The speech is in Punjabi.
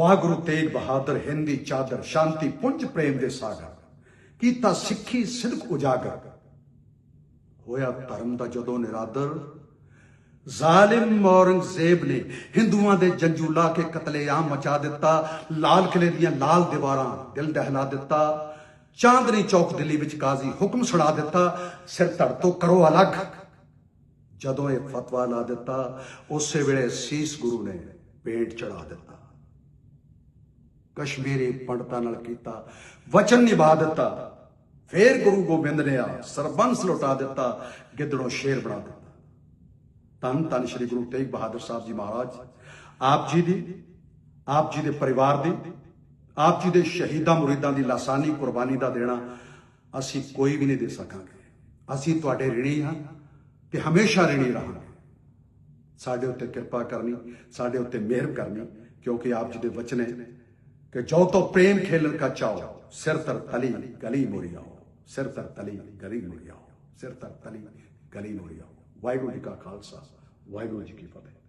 ਵਾਹਿਗੁਰੂ ਤੇਗ ਬਹਾਦਰ, ਹਿੰਦੀ ਚਾਦਰ, ਸ਼ਾਂਤੀ, ਪੁੰਜ ਪ੍ਰੇਮ ਦੇ ਸਾਗਰ। ਕੀਤਾ ਸਿੱਖੀ ਸਿਦਕ ਉਜਾਗਰ। ਹੋਇਆ ਧਰਮ ਦਾ ਜਦੋਂ ਨਿਰਾਦਰ, ਜ਼ਾਲਿਮ ਔਰੰਗਜ਼ੇਬ ਨੇ ਹਿੰਦੂਆਂ ਦੇ ਜੰਜੂ ਲਾ ਕੇ ਕਤਲੇਆਮ ਮਚਾ ਦਿੱਤਾ, ਲਾਲ ਕਿਲੇ ਦੀਆਂ ਲਾਲ ਦੀਵਾਰਾਂ ਦਿਲ ਦਹਿਲਾ ਦਿੱਤਾ, ਚਾਂਦਨੀ ਚੌਕ ਦਿੱਲੀ ਵਿੱਚ ਕਾਜ਼ੀ ਹੁਕਮ ਸੁਣਾ ਦਿੱਤਾ, ਸਿਰ ਧੜ ਤੋਂ ਕਰੋ ਅਲੱਗ। ਜਦੋਂ ਇਹ ਫਤਵਾ ਲਾ ਦਿੱਤਾ, ਉਸੇ ਵੇਲੇ ਸੀਸ ਗੁਰੂ ਨੇ ਪੇਟ ਚੜਾ ਦਿੱਤਾ। ਕਸ਼ਮੀਰੀ ਪੰਡਤਾਂ ਨਾਲ ਕੀਤਾ, ਵਚਨ ਨਿਭਾ ਦਿੱਤਾ। ਫੇਰ ਗੁਰੂ ਗੋਬਿੰਦ ਨੇ ਆ ਸਰਬੰਸ ਲੁਟਾ ਦਿੱਤਾ, ਗਿੱਦੜੋਂ ਸ਼ੇਰ ਬਣਾ ਦਿੱਤਾ। ਧੰਨ ਧੰਨ ਸ੍ਰੀ ਗੁਰੂ ਤੇਗ ਬਹਾਦਰ ਸਾਹਿਬ ਜੀ ਮਹਾਰਾਜ। ਆਪ ਜੀ ਦੀ, ਆਪ ਜੀ ਦੇ ਪਰਿਵਾਰ ਦੀ, ਆਪ ਜੀ ਦੇ ਸ਼ਹੀਦਾਂ ਮੁਰੀਦਾਂ ਦੀ ਲਾਸਾਨੀ ਕੁਰਬਾਨੀ ਦਾ ਦੇਣਾ ਅਸੀਂ ਕੋਈ ਵੀ ਨਹੀਂ ਦੇ ਸਕਾਂਗੇ। ਅਸੀਂ ਤੁਹਾਡੇ ਰਿਣੀ ਹਾਂ ਤੇ ਹਮੇਸ਼ਾ ਰਿਣੀ ਰਹਾਂਗੇ। ਸਾਡੇ ਉੱਤੇ ਕਿਰਪਾ ਕਰਨੀ, ਸਾਡੇ ਉੱਤੇ ਮਿਹਰ ਕਰਨੀ, ਕਿਉਂਕਿ ਆਪ ਜੀ ਦੇ ਵਚਨ ਹੈ ਕਿ ਜੋ ਤੋ ਪ੍ਰੇਮ ਖੇਲਣ ਕਾ ਚਾਓ ਸਿਰ ਤਰ ਤਲੀ ਗਲੀ ਮੋਰੀ ਆਓ ਸਿਰ ਤਰ ਤਲੀ ਗਲੀ ਮੋਰੀ ਆਓ ਸਿਰ ਤਰ ਤਲੀ ਗਲੀ ਮੋਰੀ ਆਓ ਵਾਹਿਗੁਰੂ ਜੀ ਕਾ ਖਾਲਸਾ, ਵਾਹਿਗੁਰੂ ਜੀ ਕੀ ਫਤਿਹ।